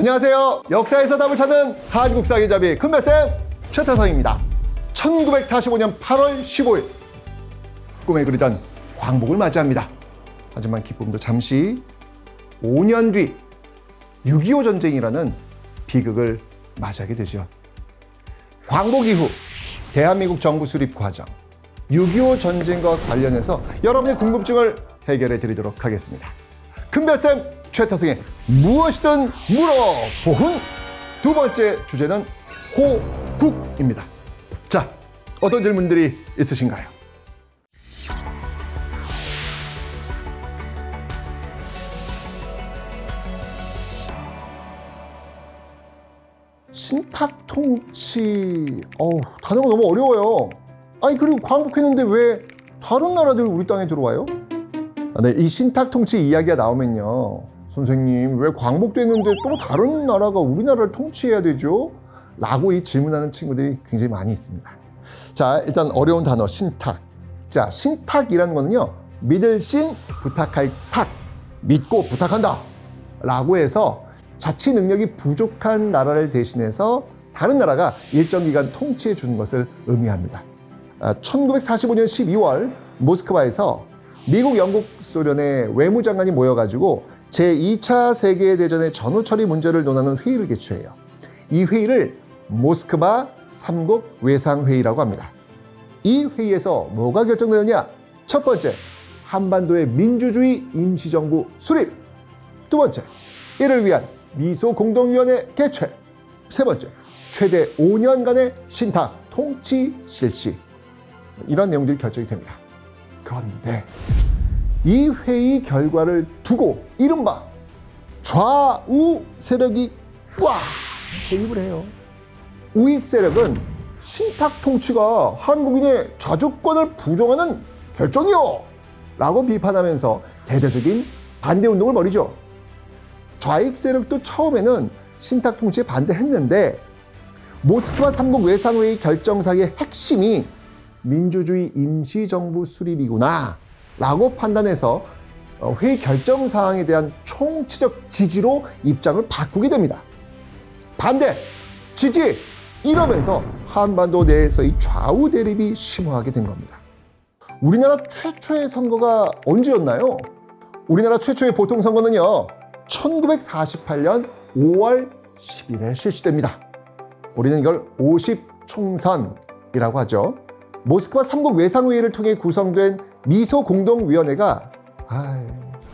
안녕하세요. 역사에서 답을 찾는 한국사기잡이 큰별쌤 최태성입니다. 1945년 8월 15일 꿈에 그리던 광복을 맞이합니다. 하지만 기쁨도 잠시 5년 뒤 6.25 전쟁이라는 비극을 맞이하게 되죠. 광복 이후 대한민국 정부 수립 과정 6.25 전쟁과 관련해서 여러분의 궁금증을 해결해 드리도록 하겠습니다. 큰별쌤 최타승의 무엇이든 물어보훈 두 번째 주제는 호국입니다. 자, 어떤 질문들이 있으신가요? 신탁 통치, 어우, 단어가 너무 어려워요. 아니, 그리고 광복했는데 왜 다른 나라들이 우리 땅에 들어와요? 아, 네, 이 신탁 통치 이야기가 나오면요. 선생님, 왜 광복됐는데 또 다른 나라가 우리나라를 통치해야 되죠? 라고 이 질문하는 친구들이 굉장히 많이 있습니다. 자, 일단 어려운 단어, 신탁. 자, 신탁이라는 거는요, 믿을 신, 부탁할 탁. 믿고 부탁한다. 라고 해서 자치 능력이 부족한 나라를 대신해서 다른 나라가 일정 기간 통치해 주는 것을 의미합니다. 아, 1945년 12월 모스크바에서 미국, 영국, 소련의 외무장관이 모여가지고 제2차 세계대전의 전후 처리 문제를 논하는 회의를 개최해요. 이 회의를 모스크바 삼국 외상회의라고 합니다. 이 회의에서 뭐가 결정되느냐? 첫 번째, 한반도의 민주주의 임시정부 수립. 두 번째, 이를 위한 미소 공동위원회 개최. 세 번째, 최대 5년간의 신탁 통치 실시. 이런 내용들이 결정이 됩니다. 그런데 이 회의 결과를 두고 이른바 좌우 세력이 꽉 개입을 해요. 우익 세력은 신탁 통치가 한국인의 자주권을 부정하는 결정이요! 라고 비판하면서 대대적인 반대 운동을 벌이죠. 좌익 세력도 처음에는 신탁 통치에 반대했는데 모스크바 삼국 외상회의 결정사의 핵심이 민주주의 임시정부 수립이구나 라고 판단해서 어, 회의 결정 사항에 대한 총체적 지지로 입장을 바꾸게 됩니다. 반대, 지지 이러면서 한반도 내에서의 좌우 대립이 심화하게 된 겁니다. 우리나라 최초의 선거가 언제였나요? 우리나라 최초의 보통 선거는요. 1948년 5월 10일에 실시됩니다. 우리는 이걸 50총선이라고 하죠. 모스크바 삼국 외상회의를 통해 구성된 미소 공동위원회가 아이,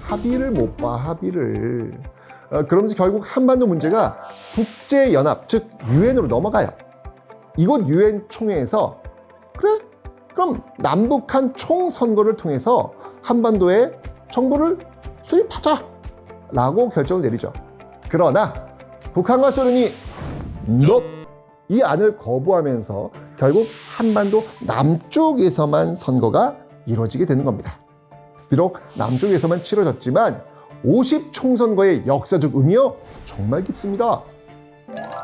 합의를 못 봐 합의를 어, 그러면서 결국 한반도 문제가 국제연합 즉 유엔으로 넘어가요. 이곳 유엔 총회에서 그래 그럼 남북한 총선거를 통해서 한반도에 정부를 수립하자 라고 결정을 내리죠. 그러나 북한과 소련이 NO 이 안을 거부하면서 결국 한반도 남쪽에서만 선거가 이루어지게 되는 겁니다. 비록 남쪽에서만 치러졌지만 50 총선거의 역사적 의미요 정말 깊습니다.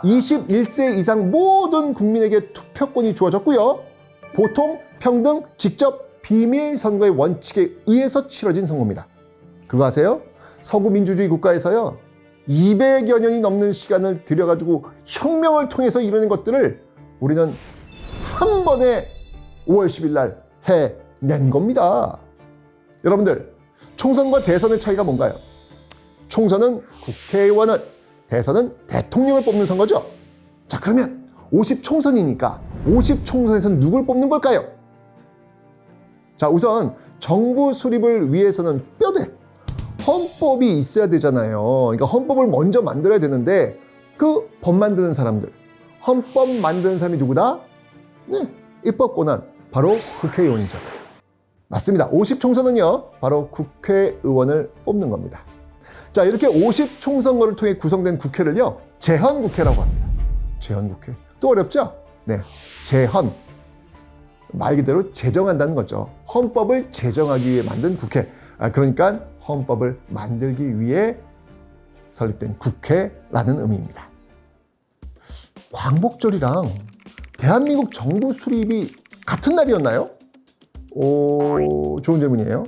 21세 이상 모든 국민에게 투표권이 주어졌고요. 보통 평등 직접 비밀 선거의 원칙에 의해서 치러진 선거입니다. 그거 아세요? 서구 민주주의 국가에서요. 200여 년이 넘는 시간을 들여가지고 혁명을 통해서 이루는 것들을 우리는 한 번에 5월 10일 날 해낸 겁니다. 여러분들, 총선과 대선의 차이가 뭔가요? 총선은 국회의원을, 대선은 대통령을 뽑는 선거죠. 자, 그러면 50 총선이니까 50 총선에서는 누굴 뽑는 걸까요? 자, 우선 정부 수립을 위해서는 뼈대, 헌법이 있어야 되잖아요. 그러니까 헌법을 먼저 만들어야 되는데 그 법 만드는 사람들, 헌법 만드는 사람이 누구다? 네, 입법 권한 바로 국회의원이죠. 맞습니다. 50총선은요, 바로 국회의원을 뽑는 겁니다. 자, 이렇게 50총선거를 통해 구성된 국회를요, 재헌국회라고 합니다. 재헌국회. 또 어렵죠? 네. 재헌. 말 그대로 제정한다는 거죠. 헌법을 제정하기 위해 만든 국회. 아, 그러니까 헌법을 만들기 위해 설립된 국회라는 의미입니다. 광복절이랑 대한민국 정부 수립이 같은 날이었나요? 오, 좋은 질문이에요.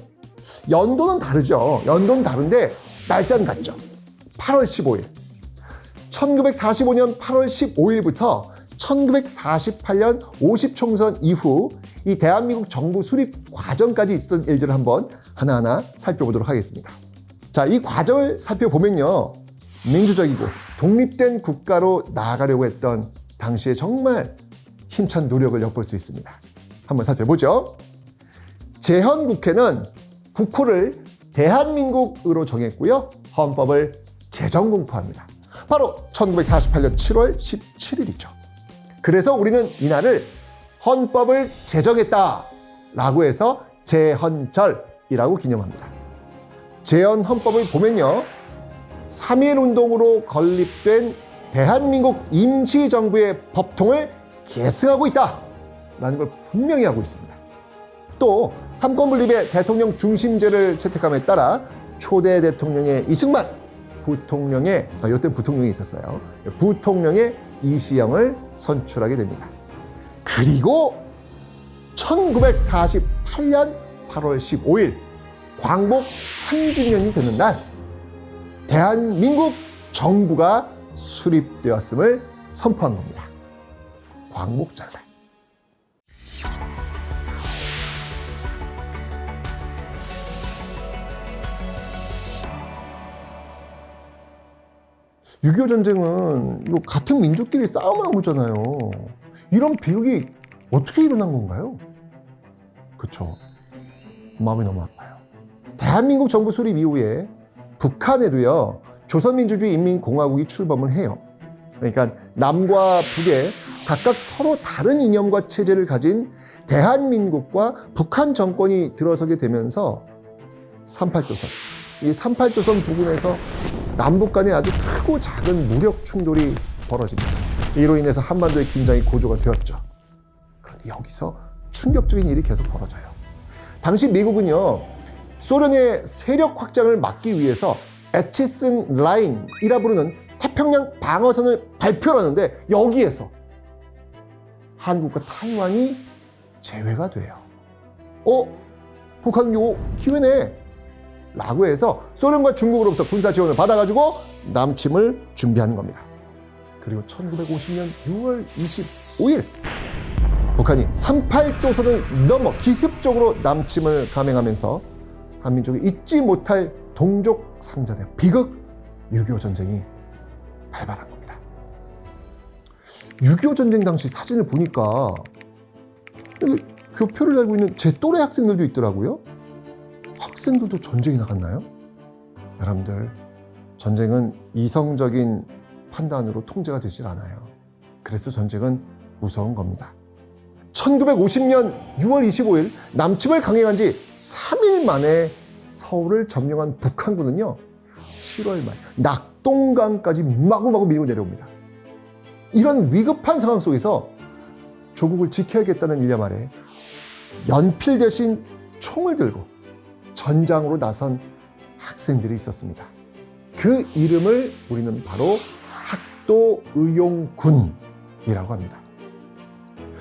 연도는 다르죠. 연도는 다른데 날짜는 같죠. 8월 15일. 1945년 8월 15일부터 1948년 50총선 이후 이 대한민국 정부 수립 과정까지 있었던 일들을 한번 하나하나 살펴보도록 하겠습니다. 자, 이 과정을 살펴보면요. 민주적이고 독립된 국가로 나아가려고 했던 당시에 정말 힘찬 노력을 엿볼 수 있습니다. 한번 살펴보죠. 재헌 국회는 국호를 대한민국으로 정했고요. 헌법을 재정 공포합니다. 바로 1948년 7월 17일이죠. 그래서 우리는 이날을 헌법을 제정했다라고 해서 재헌절이라고 기념합니다. 재헌 헌법을 보면요. 3.1 운동으로 건립된 대한민국 임시정부의 법통을 계승하고 있다 라는 걸 분명히 하고 있습니다. 또 삼권 분립의 대통령 중심제를 채택함에 따라 초대 대통령의 이승만, 부통령의 아, 이때 부통령이 있었어요. 부통령의 이시영을 선출하게 됩니다. 그리고 1948년 8월 15일 광복 3주년이 되는 날 대한민국 정부가 수립되었음을 선포한 겁니다. 광복절날. 6.25 전쟁은 이거 같은 민족끼리 싸움을 한 거잖아요. 이런 비극이 어떻게 일어난 건가요? 그쵸. 마음이 너무 아파요. 대한민국 정부 수립 이후에 북한에도요, 조선민주주의 인민공화국이 출범을 해요. 그러니까 남과 북에 각각 서로 다른 이념과 체제를 가진 대한민국과 북한 정권이 들어서게 되면서 38도선, 이 38도선 부근에서 남북 간에 아주 크고 작은 무력 충돌이 벌어집니다. 이로 인해서 한반도의 긴장이 고조가 되었죠. 그런데 여기서 충격적인 일이 계속 벌어져요. 당시 미국은요, 소련의 세력 확장을 막기 위해서 에치슨 라인이라 부르는 태평양 방어선을 발표하는데 여기에서 한국과 타이완이 제외가 돼요. 어? 북한은 요 기회네. 라고 해서 소련과 중국으로부터 군사 지원을 받아가지고 남침을 준비하는 겁니다. 그리고 1950년 6월 25일 북한이 38도선을 넘어 기습적으로 남침을 감행하면서 한민족이 잊지 못할 동족 상전의 비극 6.25 전쟁이 발발한 겁니다. 6.25 전쟁 당시 사진을 보니까 교표를 달고 있는 제 또래 학생들도 있더라고요. 학생들도 전쟁이 나갔나요? 여러분들, 전쟁은 이성적인 판단으로 통제가 되질 않아요. 그래서 전쟁은 무서운 겁니다. 1950년 6월 25일 남침을 강행한 지 3일 만에 서울을 점령한 북한군은요, 7월 말 낙동강까지 마구마구 밀고 내려옵니다. 이런 위급한 상황 속에서 조국을 지켜야겠다는 일념 아래 연필 대신 총을 들고 전장으로 나선 학생들이 있었습니다. 그 이름을 우리는 바로 학도의용군이라고 합니다.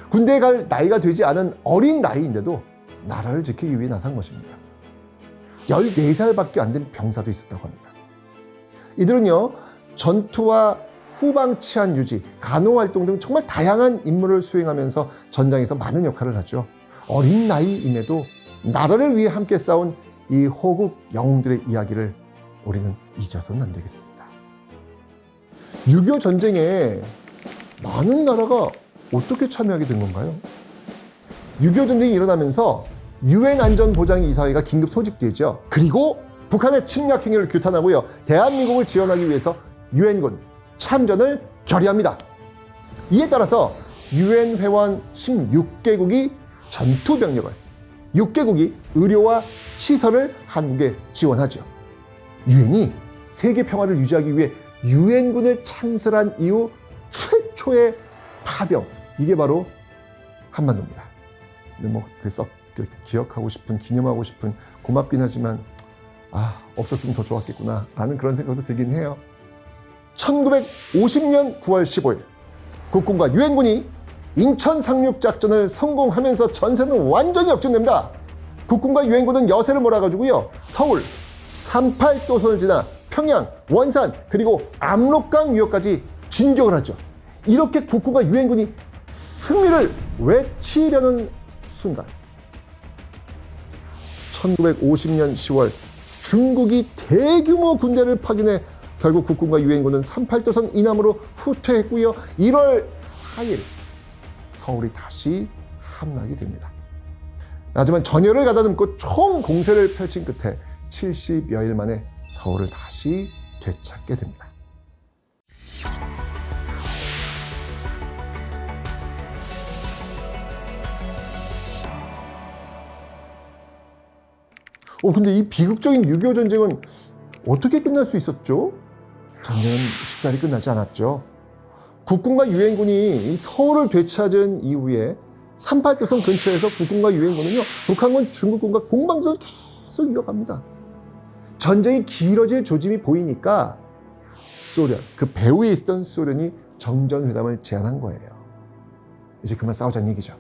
군대에 갈 나이가 되지 않은 어린 나이인데도 나라를 지키기 위해 나선 것입니다. 14살밖에 안 된 병사도 있었다고 합니다. 이들은요, 전투와 후방 치안 유지, 간호 활동 등 정말 다양한 임무를 수행하면서 전장에서 많은 역할을 하죠. 어린 나이임에도 나라를 위해 함께 싸운 이 호국 영웅들의 이야기를 우리는 잊어서는 안 되겠습니다. 6.25 전쟁에 많은 나라가 어떻게 참여하게 된 건가요? 6.25 전쟁이 일어나면서 유엔 안전보장 이사회가 긴급 소집되죠. 그리고 북한의 침략 행위를 규탄하고요. 대한민국을 지원하기 위해서 유엔군 참전을 결의합니다. 이에 따라서 유엔 회원 16개국이 전투 병력을 6개국이 의료와 시설을 한국에 지원하죠. 유엔이 세계 평화를 유지하기 위해 유엔군을 창설한 이후 최초의 파병 이게 바로 한반도입니다. 근데 뭐그썩 기억하고 싶은 기념하고 싶은 고맙긴 하지만 아 없었으면 더 좋았겠구나 라는 그런 생각도 들긴 해요. 1950년 9월 15일 국군과 유엔군이 인천 상륙 작전을 성공하면서 전세는 완전히 역전됩니다. 국군과 유엔군은 여세를 몰아가지고요. 서울, 38도선을 지나 평양, 원산, 그리고 압록강 유역까지 진격을 하죠. 이렇게 국군과 유엔군이 승리를 외치려는 순간 1950년 10월 중국이 대규모 군대를 파견해 결국 국군과 유엔군은 38도선 이남으로 후퇴했고요. 1월 4일 서울이 다시 함락이 됩니다. 하지만 전열을 가다듬고 총 공세를 펼친 끝에 70여일 만에 서울을 다시 되찾게 됩니다. 어, 근데 이 비극적인 6.25 전쟁은 어떻게 끝날 수 있었죠? 전쟁은 쉽사리 끝나지 않았죠. 국군과 유엔군이 이 서울을 되찾은 이후에 38도선 근처에서 국군과 유엔군은요, 북한군, 중국군과 공방전을 계속 이어갑니다. 전쟁이 길어질 조짐이 보이니까 소련, 그 배후에 있었던 소련이 정전회담을 제안한 거예요. 이제 그만 싸우자는 얘기죠.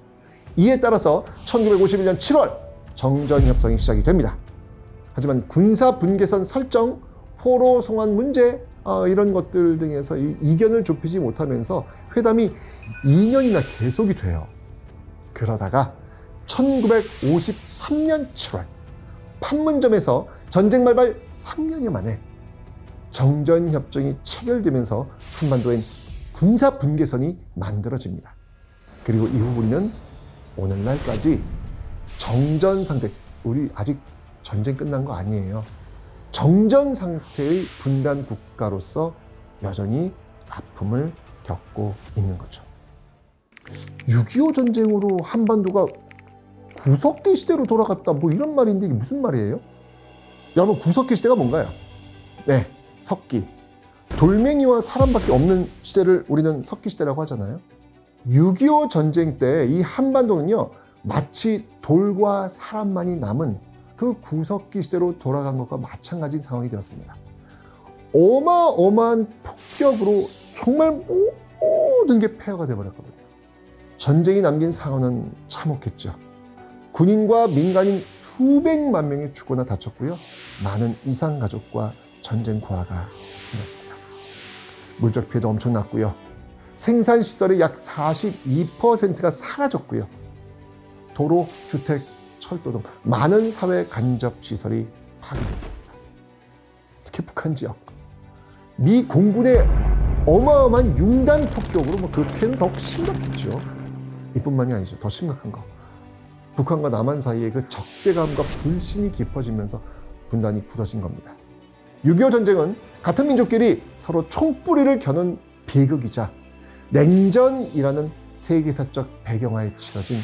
이에 따라서 1951년 7월 정전협상이 시작이 됩니다. 하지만 군사 분계선 설정, 포로 송환 문제 어, 이런 것들 등에서 이 이견을 좁히지 못하면서 회담이 2년이나 계속이 돼요. 그러다가 1953년 7월 판문점에서 전쟁 말발 3년여 만에 정전협정이 체결되면서 한반도엔 군사 분계선이 만들어집니다. 그리고 이후 우리는 오늘날까지 정전 상태, 우리 아직 전쟁 끝난 거 아니에요. 정전 상태의 분단 국가로서 여전히 아픔을 겪고 있는 거죠. 6.25 전쟁으로 한반도가 구석기 시대로 돌아갔다 뭐 이런 말인데 이게 무슨 말이에요? 여러분 구석기 시대가 뭔가요? 네, 석기. 돌멩이와 사람밖에 없는 시대를 우리는 석기 시대라고 하잖아요. 6.25 전쟁 때 이 한반도는요 마치 돌과 사람만이 남은 그 구석기 시대로 돌아간 것과 마찬가지인 상황이 되었습니다. 어마어마한 폭격으로 정말 모든 게 폐허가 되어버렸거든요. 전쟁이 남긴 상황은 참혹했죠. 군인과 민간인 수백만 명이 죽거나 다쳤고요. 많은 이상 가족과 전쟁 고아가 생겼습니다. 물적 피해도 엄청났고요. 생산 시설의 약 42%가 사라졌고요. 도로, 주택, 철도 등 많은 사회 간접 시설이 파괴되었습니다. 특히 북한 지역 미 공군의 어마어마한 융단 폭격으로 뭐그 피해는 더욱 심각했죠. 이뿐만이 아니죠. 더 심각한 거. 북한과 남한 사이의 그 적대감과 불신이 깊어지면서 분단이 굳어진 겁니다. 6.25 전쟁은 같은 민족끼리 서로 총뿌리를 겨눈 비극이자 냉전이라는 세계사적 배경하에 치러진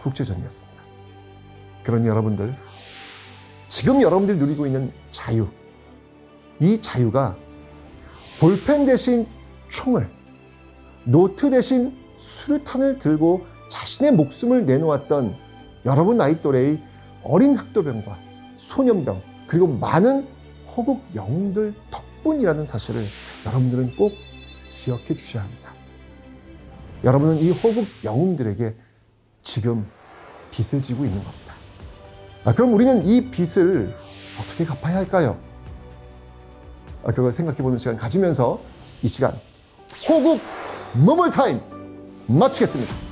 국제전이었습니다. 그러니 여러분들, 지금 여러분들이 누리고 있는 자유, 이 자유가 볼펜 대신 총을, 노트 대신 수류탄을 들고 자신의 목숨을 내놓았던 여러분 나이 또래의 어린 학도병과 소년병, 그리고 많은 호국 영웅들 덕분이라는 사실을 여러분들은 꼭 기억해 주셔야 합니다. 여러분은 이 호국 영웅들에게 지금 빚을 지고 있는 겁니다. 아, 그럼 우리는 이 빚을 어떻게 갚아야 할까요? 아, 그걸 생각해 보는 시간 가지면서 이 시간 호국 머물 타임 마치겠습니다.